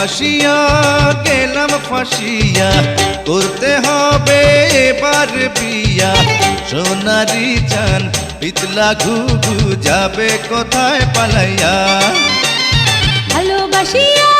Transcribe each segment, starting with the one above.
ভালোবাসিয়া গেলাম ফাঁসিয়া। করতে হবে এবার বিয়া। সোনারি চান পিতলা ঘুঘু যাবে কোথায় পালাইয়া? ভালোবাসিয়া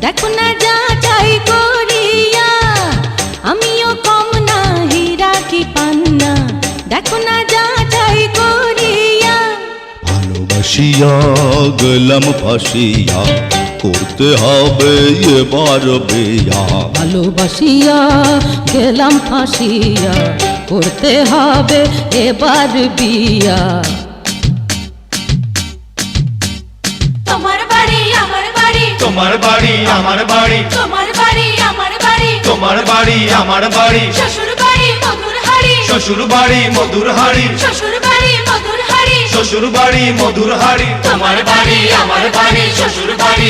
দেখো না যা চাই করিয়া আমিও কম না হীরা কি পান্না দেখো না যা চাই করিয়া। ভালোবাসিয়া গেলাম ফাঁসিয়া করতে হবে এবার বিয়া। ভালোবাসিয়া গেলাম ফাঁসিয়া করতে হবে এবার বিয়া। তোমার বাড়ি আমার বাড়ি। তোমার বাড়ি আমার বাড়ি। তোমার বাড়ি আমার বাড়ি। শ্বশুর বাড়ি মধুর হাড়ি। শ্বশুর বাড়ি মধুর হাড়ি। শ্বশুর বাড়ি মধুর হাড়ি। শ্বশুর বাড়ি মধুর হাড়ি। তোমার বাড়ি আমার বাড়ি। শ্বশুর বাড়ি